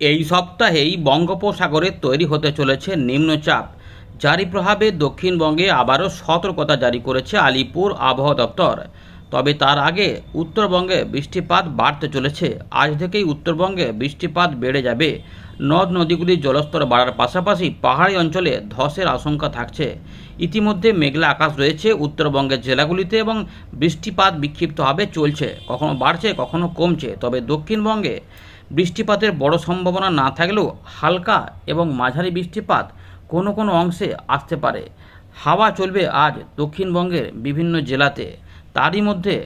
এই সপ্তাহেই বঙ্গোপসাগরে তৈরি হতে চলেছে নিম্নচাপ। জারি প্রভাবে দক্ষিণবঙ্গে আবারও সতর্কতা জারি করেছে আলিপুর আবহাওয়া দপ্তর। তবে তার আগে উত্তরবঙ্গে বৃষ্টিপাত বাড়তে চলেছে। আজ থেকেই উত্তরবঙ্গে বৃষ্টিপাত বেড়ে যাবে। নদ নদীগুলির জলস্তর বাড়ার পাশাপাশি পাহাড়ি অঞ্চলে ধসের আশঙ্কা থাকছে। ইতিমধ্যে মেঘলা আকাশ রয়েছে উত্তরবঙ্গের জেলাগুলিতে এবং বৃষ্টিপাত বিক্ষিপ্তভাবে চলছে। কখনো বাড়ছে, কখনো কমছে। তবে দক্ষিণবঙ্গে বৃষ্টিপাতের বড় সম্ভাবনা না থাকলেও হালকা এবং মাঝারি বৃষ্টিপাত কোনো কোনো অংশে আসতে পারে। হাওয়া চলবে আজ দক্ষিণবঙ্গের বিভিন্ন জেলাতে। তারই মধ্যে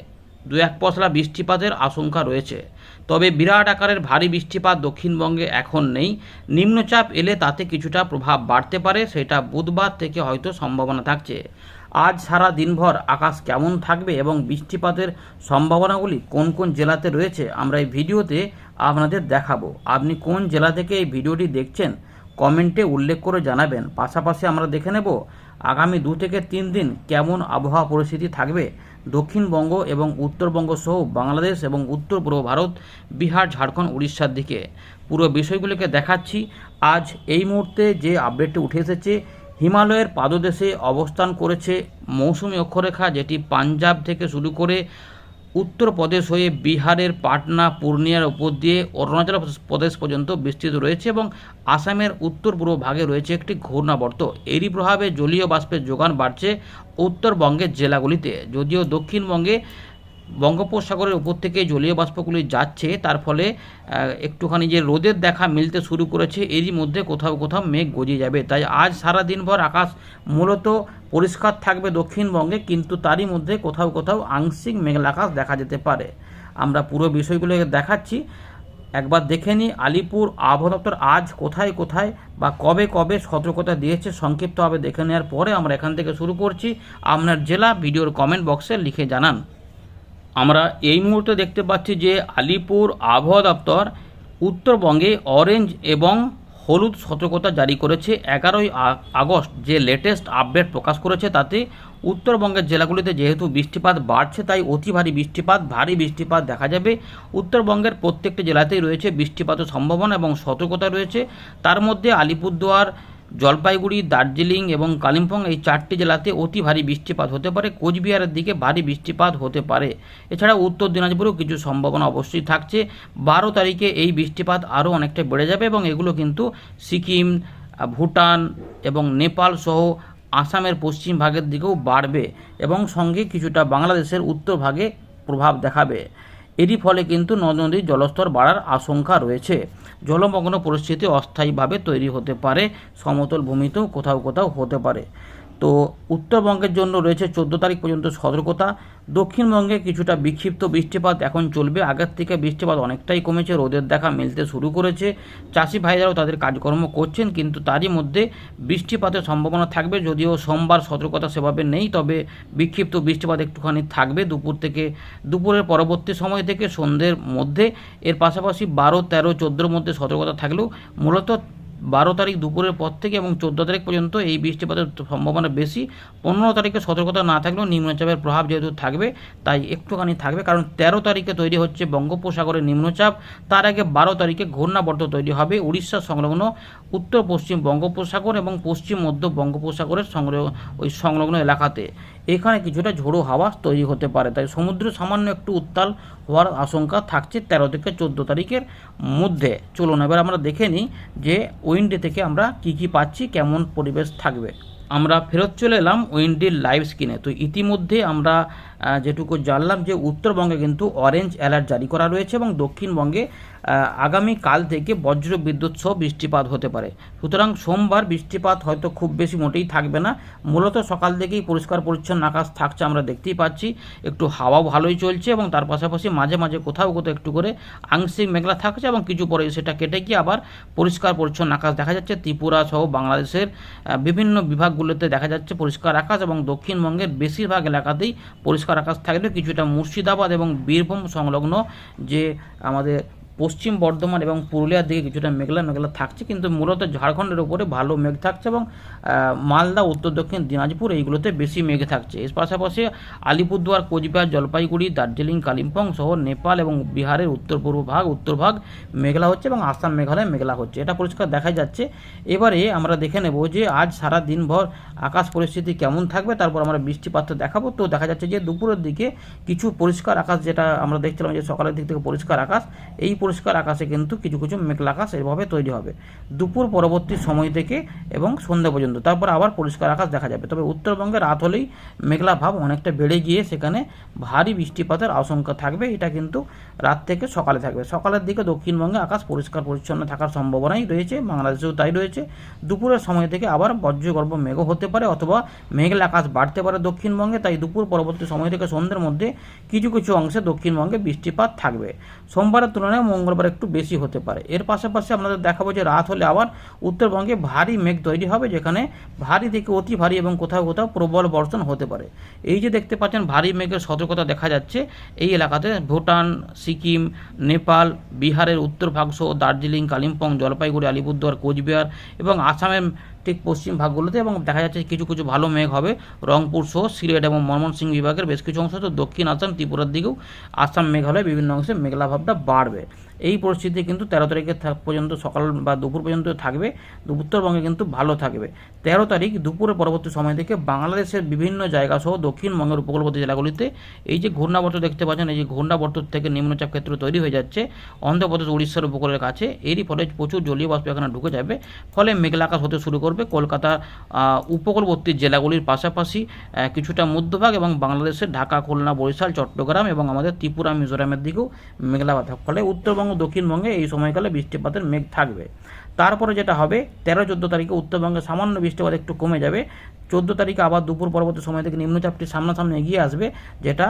দু এক পশলা বৃষ্টিপাতের আশঙ্কা রয়েছে। তবে বিরাট আকারের ভারী বৃষ্টিপাত দক্ষিণবঙ্গে এখন নেই। নিম্নচাপ এলে তাতে কিছুটা প্রভাব বাড়তে পারে, সেটা বুধবার থেকে হয়তো সম্ভাবনা থাকছে। আজ সারা দিনভর আকাশ কেমন থাকবে এবং বৃষ্টিপাতের সম্ভাবনাগুলি কোন কোন জেলাতে রয়েছে, আমরা এই ভিডিওতে আপনাদের দেখাবো। আপনি কোন জেলা থেকে এই ভিডিওটি দেখছেন, কমেন্টে উল্লেখ করে জানাবেন। পাশাপাশি আমরা দেখে নেব, আগামী দু থেকে তিন দিন কেমন আবহাওয়া পরিস্থিতি থাকবে। দক্ষিণবঙ্গ এবং উত্তরবঙ্গ সহ বাংলাদেশ এবং উত্তর পূর্ব ভারত, বিহার, ঝাড়খণ্ড, উড়িষ্যার দিকে। পুরো বিষয়গুলিকে দেখাচ্ছি। আজ এই মুহূর্তে যে আপডেটটি উঠে এসেছে হিমালয়ের পাদদেশে অবস্থান করেছে মৌসুমী অক্ষরেখা, যেটি পাঞ্জাব থেকে শুরু করে উত্তরপ্রদেশ হয়ে বিহারের পাটনা, পূর্ণিয়ার উপর দিয়ে অরুণাচল প্রদেশ পর্যন্ত বিস্তৃত রয়েছে এবং আসামের উত্তর পূর্ব ভাগে রয়েছে একটি ঘূর্ণাবর্ত। এরই প্রভাবে জলীয় বাষ্পের যোগান বাড়ছে উত্তরবঙ্গের জেলাগুলিতে, যদিও দক্ষিণবঙ্গে বঙ্গোপসাগরের উপর থেকে জলীয় বাষ্পগুলি যাচ্ছে, তার ফলে একটুখানি যে রোদের দেখা মিলতে শুরু করেছে, এরই মধ্যে কোথাও কোথাও মেঘ গজিয়ে যাবে। তাই আজ সারা দিনভর আকাশ মূলত পরিষ্কার থাকবে দক্ষিণবঙ্গে, কিন্তু তারই মধ্যে কোথাও কোথাও আংশিক মেঘলা আকাশ দেখা যেতে পারে। আমরা পুরো বিষয়গুলো দেখাচ্ছি। একবার দেখে নিই, আলিপুর আবহাওয়া দপ্তর আজ কোথায় কোথায় বা কবে কবে সতর্কতা দিয়েছে, সংক্ষিপ্তভাবে দেখে নেওয়ার পরে আমরা এখান থেকে শুরু করছি। আপনার জেলা ভিডিওর কমেন্ট বক্সে লিখে জানান। আমরা এই মুহূর্তে দেখতে পাচ্ছি যে আলিপুর আবহাওয়া দপ্তর উত্তরবঙ্গে অরেঞ্জ এবং হলুদ সতর্কতা জারি করেছে এগারোই আগস্ট। যে লেটেস্ট আপডেট প্রকাশ করেছে তাতে উত্তরবঙ্গের জেলাগুলিতে যেহেতু বৃষ্টিপাত বাড়ছে, তাই অতি ভারী বৃষ্টিপাত ভারী বৃষ্টিপাত দেখা যাবে। উত্তরবঙ্গের প্রত্যেকটি জেলাতেই রয়েছে বৃষ্টিপাতের সম্ভাবনা এবং সতর্কতা রয়েছে। তার মধ্যে আলিপুরদুয়ার জলপাইগুড়ি, দার্জিলিং এবং কালিম্পং এই চারটি জেলাতে অতি ভারী বৃষ্টিপাত হতে পারে। কোচবিহারের দিকে ভারী বৃষ্টিপাত হতে পারে। এছাড়া উত্তর দিনাজপুরেও কিছু সম্ভাবনা অবশ্যই থাকছে। বারো তারিখে এই বৃষ্টিপাত আরও অনেকটা বেড়ে যাবে এবং এগুলো কিন্তু সিকিম, ভুটান এবং নেপাল সহ আসামের পশ্চিম ভাগের দিকেও বাড়বে এবং সঙ্গে কিছুটা বাংলাদেশের উত্তর ভাগে প্রভাব দেখাবে। এরই ফলে কিন্তু নদ নদীর জলস্তর বাড়ার আশঙ্কা রয়েছে। জলমগ্ন পরিস্থিতি অস্থায়ীভাবে তৈরি হতে পারে, সমতল ভূমিতেও কোথাও কোথাও হতে পারে। তো উত্তরবঙ্গের জন্য রয়েছে চোদ্দ তারিখ পর্যন্ত সতর্কতা। দক্ষিণবঙ্গে কিছুটা বিক্ষিপ্ত বৃষ্টিপাত এখন চলবে। আগের থেকে বৃষ্টিপাত অনেকটাই কমেছে, রোদের দেখা মিলতে শুরু করেছে। চাষি ভাইরাও তাদের কাজকর্ম করছেন, কিন্তু তারই মধ্যে বৃষ্টিপাতের সম্ভাবনা থাকবে। যদিও সোমবার সতর্কতা সেভাবে নেই, তবে বিক্ষিপ্ত বৃষ্টিপাত একটুখানি থাকবে দুপুর থেকে, দুপুরের পরবর্তী সময় থেকে সন্ধ্যের মধ্যে। এর পাশাপাশি বারো, তেরো, চোদ্দোর মধ্যে সতর্কতা থাকলেও মূলত বারো তারিখ দুপুরের পর থেকে এবং চোদ্দ তারিখ পর্যন্ত এই বৃষ্টিপাতের সম্ভাবনা বেশি। পনেরো তারিখে সতর্কতা না থাকলেও নিম্নচাপের প্রভাব যেহেতু থাকবে, তাই একটুখানি থাকবে। কারণ তেরো তারিখে তৈরি হচ্ছে বঙ্গোপসাগরের নিম্নচাপ। তার আগে বারো তারিখে ঘূর্ণাবর্ত তৈরি হবে। উড়িষ্যা সংলগ্ন উত্তর, পশ্চিম বঙ্গোপসাগর এবং পশ্চিম মধ্য বঙ্গোপসাগরের সংগ্রহ ওই সংলগ্ন এলাকাতে। এখানে কিছুটা ঝোড়ো হাওয়া তৈরি হতে পারে, তাই সমুদ্র সামান্য একটু উত্তাল হওয়ার আশঙ্কা থাকছে তেরো থেকে চোদ্দ তারিখের মধ্যে। চলুন, এবার আমরা দেখে নিই যে উইন্ডে থেকে আমরা কি কি পাচ্ছি, কেমন পরিবেশ থাকবে। আমরা ফেরত চলে এলাম উইন্ডির লাইভ স্ক্রিনে। তো ইতিমধ্যে আমরা যেটুকু জানলাম যে উত্তরবঙ্গে কিন্তু অরেঞ্জ অ্যালার্ট জারি করা রয়েছে এবং দক্ষিণবঙ্গে আগামী কাল থেকে বজ্র বিদ্যুৎ সহ বৃষ্টিপাত হতে পারে। সুতরাং সোমবার বৃষ্টিপাত হয়তো খুব বেশি মোটেই থাকবে না। মূলত সকাল থেকেই পরিষ্কার পরিচ্ছন্ন আকাশ থাকছে আমরা দেখতেই পাচ্ছি। একটু হাওয়াও ভালোই চলছে এবং তার পাশাপাশি মাঝে মাঝে কোথাও কোথাও একটু করে আংশিক মেঘলা থাকছে এবং কিছু পরে সেটা কেটে গিয়ে আবার পরিষ্কার পরিচ্ছন্ন আকাশ দেখা যাচ্ছে। ত্রিপুরা সহ বাংলাদেশের বিভিন্ন বিভাগগুলোতে দেখা যাচ্ছে পরিষ্কার আকাশ এবং দক্ষিণবঙ্গের বেশিরভাগ এলাকাতেই পরিষ্কার আকাশ থাকলেও কিছুটা মুর্শিদাবাদ এবং বীরভূম সংলগ্ন যে আমাদের পশ্চিম বর্ধমান এবং পুরুলিয়ার দিকে কিছুটা মেঘলা মেঘলা থাকছে, কিন্তু মূলত ঝাড়খণ্ডের উপরে ভালো মেঘ থাকছে এবং মালদা, উত্তর দক্ষিণ, দিনাজপুর এইগুলোতে বেশি মেঘ থাকছে। এর পাশাপাশি আলিপুরদুয়ার, কোচবিহার, জলপাইগুড়ি, দার্জিলিং, কালিম্পং সহ নেপাল এবং বিহারের উত্তর পূর্ব ভাগ, উত্তর ভাগ মেঘলা হচ্ছে এবং আসাম মেঘালয় মেঘলা হচ্ছে। এটা পরিষ্কার দেখা যাচ্ছে। এবারে আমরা দেখে নেব যে আজ সারা দিনভর আকাশ পরিস্থিতি কেমন থাকবে, তারপর আমরা বৃষ্টিপাত দেখাবো। তো দেখা যাচ্ছে যে দুপুরের দিকে কিছু পরিষ্কার আকাশ যেটা আমরা দেখছিলাম যে সকালের দিক থেকে পরিষ্কার আকাশ, এই পরিষ্কার আকাশে কিন্তু কিছু কিছু মেঘলা আকাশ এভাবে তৈরি হবে। দুপুর পরবর্তী সময় থেকে এবং সন্ধ্যা পর্যন্ত। তারপর আবার পরিষ্কার আকাশ দেখা যাবে। তবে উত্তরবঙ্গে রাত হলেই মেঘলা ভাব অনেকটা বেড়ে গিয়ে সেখানে ভারী বৃষ্টিপাতের আশঙ্কা থাকবে। এটা কিন্তু রাত থেকে সকালে থাকবে। সকালের দিকে দক্ষিণবঙ্গে আকাশ পরিষ্কার পরিচ্ছন্ন থাকার সম্ভাবনাই রয়েছে। বাংলাদেশেও তাই রয়েছে। দুপুরের সময় থেকে আবার বজ্রগর্ভ মেঘও হতে পারে অথবা মেঘলা আকাশ বাড়তে পারে দক্ষিণবঙ্গে। তাই দুপুর পরবর্তী সময় থেকে সন্ধ্যের মধ্যে কিছু কিছু অংশে দক্ষিণবঙ্গে বৃষ্টিপাত থাকবে। সোমবারের তুলনায় মঙ্গলবার একটু বেশি হতে পারে। এর পাশাপাশি আপনাদের দেখাবো যে রাত হলে আবার উত্তরবঙ্গে ভারী মেঘ তৈরি হবে, যেখানে ভারী থেকে অতি ভারী এবং কোথাও কোথাও প্রবল বর্ষণ হতে পারে। এই যে দেখতে পাচ্ছেন, ভারী মেঘের সতর্কতা দেখা যাচ্ছে এই এলাকাতে। ভুটান, সিকিম, নেপাল, বিহারের উত্তর ভাগ সহ দার্জিলিং, কালিম্পং, জলপাইগুড়ি, আলিপুরদুয়ার, কোচবিহার এবং আসামের ঠিক পশ্চিম ভাগগুলোতে এবং দেখা যাচ্ছে কিছু কিছু ভালো মেঘ হবে। রংপুর সহ সিলেট এবং ময়মনসিংহ বিভাগের বেশ কিছু অংশ, তো দক্ষিণ আসাম, ত্রিপুরার দিকেও আসাম মেঘালয় বিভিন্ন অংশে মেঘলা ভাবটা বাড়বে। এই পরিস্থিতি কিন্তু তেরো তারিখে পর্যন্ত সকাল বা দুপুর পর্যন্ত থাকবে। উত্তরবঙ্গে কিন্তু ভালো থাকবে। তেরো তারিখ দুপুরের পরবর্তী সময় থেকে বাংলাদেশের বিভিন্ন জায়গা সহ দক্ষিণবঙ্গের উপকূলবর্তী জেলাগুলিতে এই যে ঘূর্ণাবর্ত দেখতে পাচ্ছেন, এই যে ঘূর্ণাবর্ত থেকে নিম্নচাপ ক্ষেত্র তৈরি হয়ে যাচ্ছে। অন্ধ্রপ্রদেশ, উড়িষ্যার উপকূলের কাছে। এরই ফলে প্রচুর জলীয় বাষ্প এখানে ঢুকে যাবে। ফলে মেঘলা আকাশ হতে শুরু করবে কলকাতা উপকূলবর্তী জেলাগুলির পাশাপাশি কিছুটা মধ্যভাগ এবং বাংলাদেশের ঢাকা, খুলনা, বরিশাল, চট্টগ্রাম এবং আমাদের ত্রিপুরা, মিজোরামের দিকেও মেঘলা বাতাস ফলে উত্তরবঙ্গ দক্ষিণবঙ্গে এই সময়কালে বৃষ্টিপাতের মেঘ থাকবে। তারপরে যেটা হবে, তেরো চোদ্দ তারিখে উত্তরবঙ্গে সামান্য বৃষ্টিপাত একটু কমে যাবে। চোদ্দ তারিখে আবার দুপুর পরবর্তী সময় থেকে নিম্নচাপটি সামনাসামনি এগিয়ে আসবে, যেটা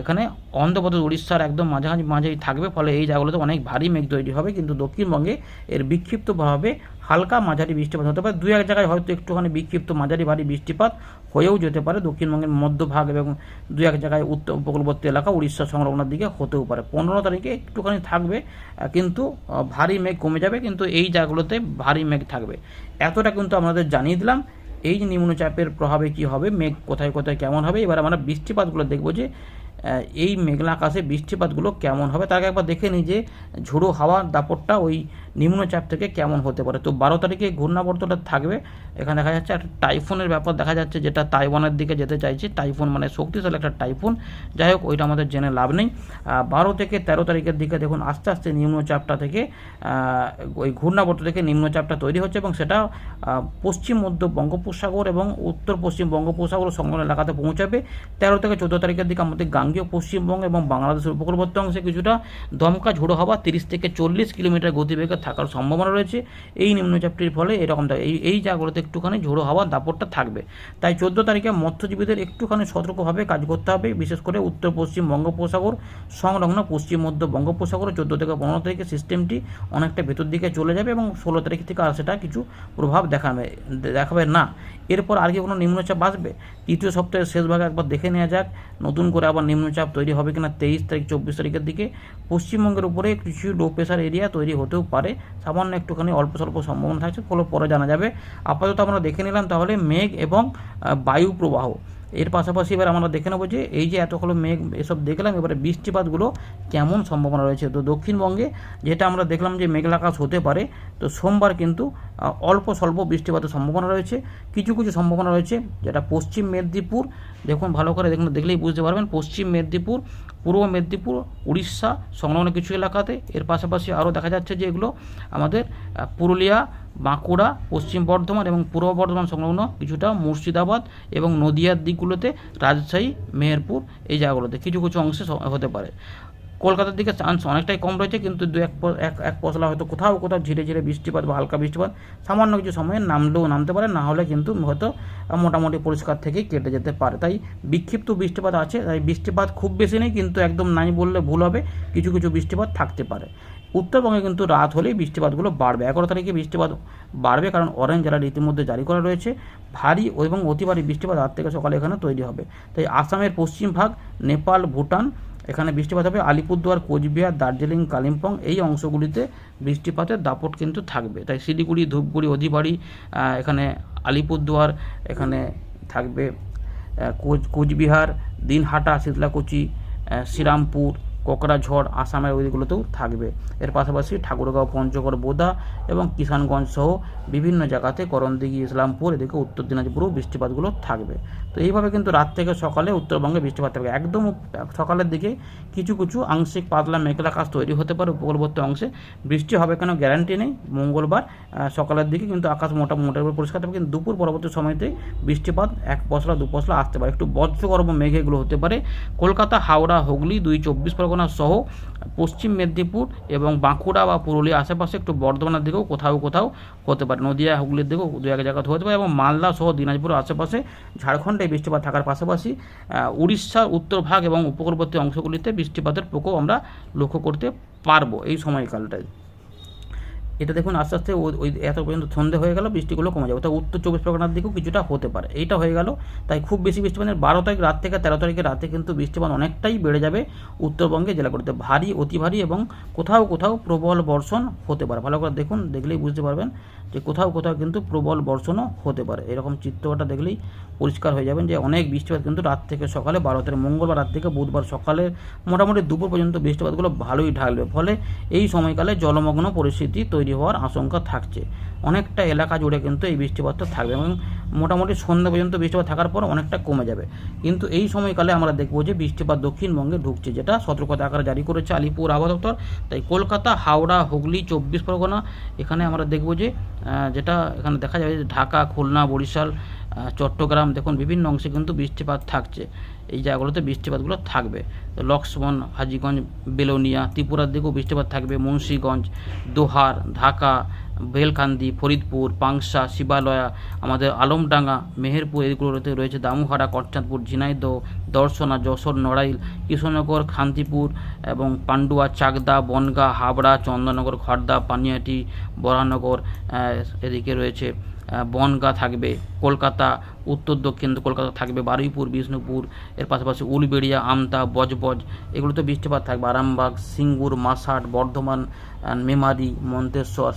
এখানে অন্ধ্রপ্রদেশ, উড়িষ্যার একদম মাঝামাঝি মাঝেই থাকবে, ফলে এই জায়গাগুলোতে অনেক ভারী মেঘ তৈরি হবে, কিন্তু দক্ষিণবঙ্গে এর বিক্ষিপ্তভাবে হালকা মাঝারি বৃষ্টিপাত হতে পারে। দু এক জায়গায় হয়তো একটুখানি বিক্ষিপ্ত মাঝারি ভারী বৃষ্টিপাত হয়েও যেতে পারে, দক্ষিণবঙ্গের মধ্যভাগ এবং দু এক জায়গায় উত্তর উপকূলবর্তী এলাকা উড়িষ্যা সংলগ্নের দিকে হতেও পারে। পনেরো তারিখে একটুখানি থাকবে কিন্তু ভারী মেঘ কমে যাবে, কিন্তু এই জায়গাগুলোতে ভারী মেঘ থাকবে। এতটা কিন্তু আমাদের জানিয়ে দিলাম। এই যে নিম্নচাপের প্রভাবে কি হবে, মেঘ কোথায় কোথায় কেমন হবে, এবার আমরা বৃষ্টিপাতগুলো দেখব যে এই মেঘলা আকাশে বৃষ্টিপাতগুলো কেমন হবে? তাকে একবার দেখে নিই যে ঝোড়ো হাওয়ার দাপটটা ওই নিম্নচাপ থেকে কেমন হতে পারে। তো বারো তারিখে ঘূর্ণাবর্তটা থাকবে। এখানে দেখা যাচ্ছে একটা টাইফুনের ব্যাপার দেখা যাচ্ছে যেটা তাইওয়ানের দিকে যেতে চাইছে। টাইফুন মানে শক্তিশালী একটা টাইফুন। যাই হোক, ওইটা আমাদের জেনে লাভ নেই। বারো থেকে তেরো তারিখের দিকে দেখুন আস্তে আস্তে নিম্নচাপটা থেকে ওই ঘূর্ণাবর্ত থেকে নিম্নচাপটা তৈরি হচ্ছে এবং সেটা পশ্চিম, মধ্য বঙ্গোপসাগর এবং উত্তর পশ্চিম বঙ্গোপসাগর সংলগ্ন এলাকাতে পৌঁছাবে। তেরো থেকে চোদ্দ তারিখের দিকে আমাদের গাঙ্গীয় পশ্চিমবঙ্গ এবং বাংলাদেশের উপকূলবর্তী অংশে কিছুটা দমকা ঝোড়ো হওয়া তিরিশ থেকে চল্লিশ কিলোমিটার গতিবেগে থাকার সম্ভাবনা রয়েছে। এই নিম্নচাপটির ফলে এরকম এই এই জায়গাগুলোতে একটুখানি ঝোড়ো হাওয়ার দাপটটা থাকবে। তাই চোদ্দ তারিখে মৎস্যজীবীদের একটুখানি সতর্কভাবে কাজ করতে হবে, বিশেষ করে উত্তর, পশ্চিম বঙ্গোপসাগর সংলগ্ন পশ্চিম, মধ্য বঙ্গোপসাগর চোদ্দ থেকে পনেরো তারিখে সিস্টেমটি অনেকটা ভেতর দিকে চলে যাবে এবং ষোলো তারিখ থেকে আর সেটা কিছু প্রভাব দেখাবে দেখাবে না। এরপর আর কি কোনো নিম্নচাপ আসবে? তৃতীয় সপ্তাহের শেষ ভাগে একবার দেখে নেওয়া যাক। নতুন করে আবার নিম্নচাপ তৈরি হবে কিনা তেইশ তারিখ, চব্বিশ তারিখের দিকে, পশ্চিমবঙ্গের উপরে কিছু লো প্রেশার এরিয়া তৈরি হতেও পারে। সামান্য একটুখানি অল্প স্বল্প সম্ভাবনা থাকছে, ফলে পরে জানা যাবে। আপাতত আমরা দেখে নিলাম তাহলে মেঘ এবং বায়ু প্রবাহ। এর পাশাপাশি এবার আমরা দেখে নেব যে এই যে এতগুলো মেঘ এসব দেখলাম, এবারে বৃষ্টিপাতগুলো কেমন সম্ভাবনা রয়েছে? তো দক্ষিণবঙ্গে যেটা আমরা দেখলাম যে মেঘলা আকাশ হতে পারে, তো সোমবার কিন্তু অল্প স্বল্প বৃষ্টিপাতের সম্ভাবনা রয়েছে। কিছু কিছু সম্ভাবনা রয়েছে, যেটা পশ্চিম মেদিনীপুর দেখুন, ভালো করে দেখুন, দেখলেই বুঝতে পারবেন। পশ্চিম মেদিনীপুর, পূর্ব মেদিনীপুর, উড়িষ্যা সংলগ্ন কিছু এলাকাতে। এর পাশাপাশি আরও দেখা যাচ্ছে যে এগুলো আমাদের পুরুলিয়া, বাঁকুড়া, পশ্চিম বর্ধমান এবং পূর্ব বর্ধমান সংলগ্ন কিছুটা মুর্শিদাবাদ এবং নদিয়ার দিকগুলোতে রাজশাহী, মেহেরপুর এই জায়গাগুলোতে কিছু কিছু অংশে হতে পারে। কলকাতার দিকে চান্স অনেকটাই কম রয়েছে, কিন্তু দু এক এক পশলা হয়তো কোথাও কোথাও ঝিরে ঝিরে বৃষ্টিপাত বা হালকা বৃষ্টিপাত, সামান্য কিছু সময়ে নামলেও নামতে পারে, না হলে কিন্তু হয়তো মোটামুটি পরিষ্কার থেকেই কেটে যেতে পারে। তাই বিক্ষিপ্ত বৃষ্টিপাত আছে, তাই বৃষ্টিপাত খুব বেশি নেই, কিন্তু একদম নাই বললে ভুল হবে, কিছু কিছু বৃষ্টিপাত থাকতে পারে। উত্তরবঙ্গে কিন্তু রাত হলেই বৃষ্টিপাতগুলো বাড়বে। এগারো তারিখে বৃষ্টিপাত বাড়বে, কারণ অরেঞ্জ অ্যালার্ট ইতিমধ্যে জারি করা রয়েছে। ভারী এবং অতি ভারী বৃষ্টিপাত রাত থেকে সকালে এখানে তৈরি হবে। তাই আসামের পশ্চিম ভাগ, নেপাল, ভুটান এখানে বৃষ্টিপাত হবে আলিপুরদুয়ার, কোচবিহার, দার্জিলিং, কালিম্পং। এই অংশগুলিতে বৃষ্টিপাতের দাপট কিন্তু থাকবে। তাই শিলিগুড়ি, ধূপগুড়ি, অধিবাড়ি এখানে আলিপুরদুয়ার, এখানে থাকবে কোচ, কোচবিহার, দিনহাটা, শীতলাকুচি শ্রীরামপুর কোকড়াঝড় আসামের ওইগুলোতেও থাকবে। এর পাশাপাশি ঠাকুরগাঁও, পঞ্চগড়, বোদা এবং কিষানগঞ্জ সহ বিভিন্ন জায়গাতে করণদিঘি, ইসলামপুর, এদিকে উত্তর দিনাজপুরেও বৃষ্টিপাতগুলো থাকবে। তো এইভাবে কিন্তু রাত থেকে সকালে উত্তরবঙ্গে বৃষ্টিপাত থাকবে একদম সকালের দিকে কিছু কিছু আংশিক পাতলা মেঘলা আকাশ তৈরি হতে পারে উপকূলবর্তী অংশে। বৃষ্টি হবে কেন গ্যারান্টি নেই। মঙ্গলবার সকালের দিকে কিন্তু আকাশ মোটা মোটামুটি পরিষ্কার থাকবে। কিন্তু দুপুর পরবর্তী সময়তে বৃষ্টিপাত এক পশলা, দু পশলা আসতে পারে। একটু বজ্রগর্ভ মেঘ এগুলো হতে পারে। কলকাতা, হাওড়া, হুগলি দুই চব্বিশ পরগনা সহ পশ্চিম মেদিনীপুর এবং বাঁকুড়া বা পুরুলিয়া আশেপাশে একটু বর্ধমানের দিকেও কোথাও কোথাও হতে পারে। নদিয়া, হুগলির দিকেও দু এক জায়গাতে হতে পারে এবং মালদা সহ দিনাজপুর আশেপাশে ঝাড়খণ্ডে বৃষ্টিপাত থাকার পাশাপাশি উড়িষ্যার উত্তর ভাগ এবং উপকূলবর্তী অংশগুলিতে বৃষ্টিপাতের প্রকোপ আমরা লক্ষ্য করতে পারব এই সময়কালটায়। এটা দেখুন আস্তে আস্তে ওই এত পর্যন্ত সন্ধে হয়ে গেল, বৃষ্টিগুলো কমে যাবে। তাই উত্তর চব্বিশ পরগনার দিকেও কিছুটা হতে পারে। এইটা হয়ে গেল। তাই খুব বেশি বৃষ্টিপাতের বারো তারিখ রাত থেকে তেরো তারিখের রাতে কিন্তু বৃষ্টিপাত অনেকটাই বেড়ে যাবে উত্তরবঙ্গে জেলাগুলিতে ভারী, অতি ভারী এবং কোথাও কোথাও প্রবল বর্ষণ হতে পারে। ভালো করে দেখুন, দেখলেই বুঝতে পারবেন যে কোথাও কোথাও কিন্তু প্রবল বর্ষণও হতে পারে। এরকম চিত্রটা দেখলেই পরিষ্কার হয়ে যাবেন যে অনেক বৃষ্টিপাত কিন্তু রাত থেকে সকালে বারো তারিখ, মঙ্গলবার রাত থেকে বুধবার সকালে মোটামুটি দুপুর পর্যন্ত বৃষ্টিপাতগুলো ভালোই ঢালবে। ফলে এই সময়কালে জলমগ্ন পরিস্থিতি তৈরি হওয়ার আশঙ্কা থাকছে। অনেকটা এলাকা জুড়ে কিন্তু এই বৃষ্টিপাতটা থাকবে এবং মোটামুটি সন্ধ্যা পর্যন্ত বৃষ্টিপাত থাকার পর অনেকটা কমে যাবে। কিন্তু এই সময়কালে আমরা দেখব যে বৃষ্টিপাত দক্ষিণবঙ্গে ঢুকছে, যেটা সতর্কতা আকারে জারি করেছে আলিপুর আবহাওয়া দপ্তর। তাই কলকাতা, হাওড়া, হুগলি, চব্বিশ পরগনা, এখানে আমরা দেখব যে যেটা এখানে দেখা যাবে ঢাকা, খুলনা, বরিশাল চট্টগ্রাম, দেখুন, বিভিন্ন অংশে কিন্তু বৃষ্টিপাত থাকছে। এই জায়গাগুলোতে বৃষ্টিপাতগুলো থাকবে। লক্ষ্মণ, হাজিগঞ্জ, বেলোনিয়া, ত্রিপুরার দিকেও বৃষ্টিপাত থাকবে। মুন্সীগঞ্জ, দোহার, ঢাকা, বেলকান্দি, ফরিদপুর, পাংশা, শিবালয়া, আমাদের আলমডাঙ্গা, মেহেরপুর এগুলোতে রয়েছে দামুহারা, কটচাঁদপুর, ঝিনাইদহ দর্শনা যশোর নড়াইল কৃষ্ণনগর খান্তিপুর এবং পান্ডুয়া, চাকদা, বনগাঁ, হাবড়া, চন্দননগর খড়দা পানিয়াটি, বরানগর এদিকে রয়েছে বনগাঁ থাকবে, কলকাতা, উত্তর দক্ষিণ কলকাতা থাকবে, বারুইপুর, বিষ্ণুপুর, এর পাশাপাশি উলবেড়িয়া, আমতা, বজবজ, এগুলোতে বৃষ্টিপাত থাকবে, আরামবাগ, সিঙ্গুর মাসাট বর্ধমান মেমারি, মন্তেশ্বর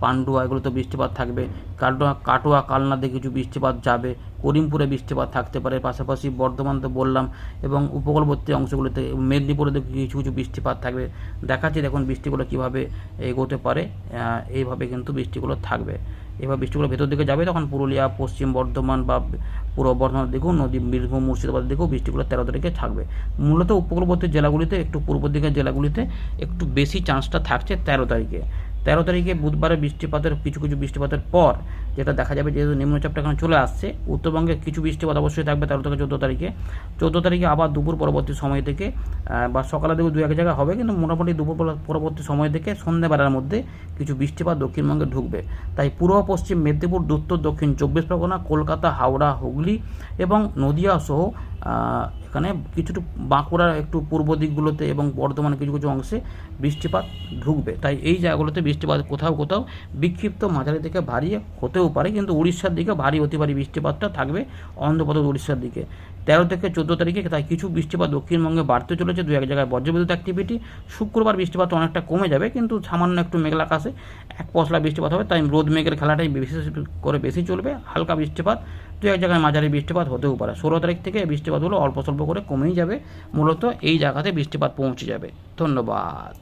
পান্ডুয়া, এগুলোতে বৃষ্টিপাত থাকবে। কাটোয়া কাটোয়া, কালনাতে কিছু বৃষ্টিপাত যাবে। করিমপুরে বৃষ্টিপাত থাকতে পারে। পাশাপাশি বর্ধমান তো বললাম, এবং উপকূলবর্তী অংশগুলোতে মেদিনীপুরে তো কিছু কিছু বৃষ্টিপাত থাকবে। দেখাচ্ছি দেখুন বৃষ্টিগুলো কীভাবে এগোতে পারে। এইভাবে কিন্তু বৃষ্টিগুলো থাকবে। এবার বৃষ্টিগুলো ভেতর দিকে যাবে, তখন পুরুলিয়া, পশ্চিম বর্ধমান বা পূর্ব বর্ধমানের দিকেও নদী বীরভূম মুর্শিদাবাদের দিকেও বৃষ্টিগুলো তেরো তারিখে থাকবে। মূলত উপকূলবর্তী জেলাগুলিতে, একটু পূর্ব দিকের জেলাগুলিতে একটু বেশি চান্সটা থাকছে তেরো তারিখে। তেরো তারিখে বুধবারে বৃষ্টিপাতের কিছু কিছু বৃষ্টিপাতের পর যেটা দেখা যাবে যেহেতু নিম্নচাপটা এখানে চলে আসছে, উত্তরবঙ্গে কিছু বৃষ্টিপাত অবশ্যই থাকবে তেরো থেকে চোদ্দ তারিখে। চোদ্দ তারিখে আবার দুপুর পরবর্তী সময় থেকে বা সকালের দিকে দু এক জায়গায় হবে, কিন্তু মোটামুটি দুপুর পরবর্তী সময় থেকে সন্ধ্যেবেলার মধ্যে কিছু বৃষ্টিপাত দক্ষিণবঙ্গে ঢুকবে। তাই পূর্ব, পশ্চিম মেদিনীপুর, উত্তর, দক্ষিণ চব্বিশ পরগনা, কলকাতা, হাওড়া, হুগলি এবং নদিয়া সহ এখানে কিছুটা বাঁকুড়ার একটু পূর্ব দিকগুলোতে এবং বর্ধমানের কিছু কিছু অংশে বৃষ্টিপাত ঢুকবে। তাই এই জায়গাগুলোতে বৃষ্টিপাত কোথাও কোথাও বিক্ষিপ্ত মাঝারি থেকে ভারিয়ে ভারী হতেও পারে, কিন্তু উড়িষ্যার দিকে ভারী, অতি ভারী বৃষ্টিপাতটা থাকবে অন্ধ্রপ্রদেশ উড়িষ্যার দিকে। তেরো থেকে চোদ্দ তারিখে তাই কিছু বৃষ্টিপাত দক্ষিণবঙ্গে বাড়তে চলেছে, দু এক জায়গায় বজ্রবিদ্যুৎ অ্যাক্টিভিটি শুক্রবার বৃষ্টিপাত অনেকটা কমে যাবে, কিন্তু সামান্য একটু মেঘলা আকাশে এক পশলা বৃষ্টিপাত হবে, তাই রোদ মেঘের খেলাটাই বিশেষ করে বেশি চলবে। হালকা বৃষ্টিপাত, দু এক জায়গায় মাঝারি বৃষ্টিপাত হতেও পারে। ষোলো তারিখ থেকে বৃষ্টিপাতগুলো অল্প স্বল্প করে কমেই যাবে। মূলত এই জায়গাতে বৃষ্টিপাত পৌঁছে যাবে। ধন্যবাদ।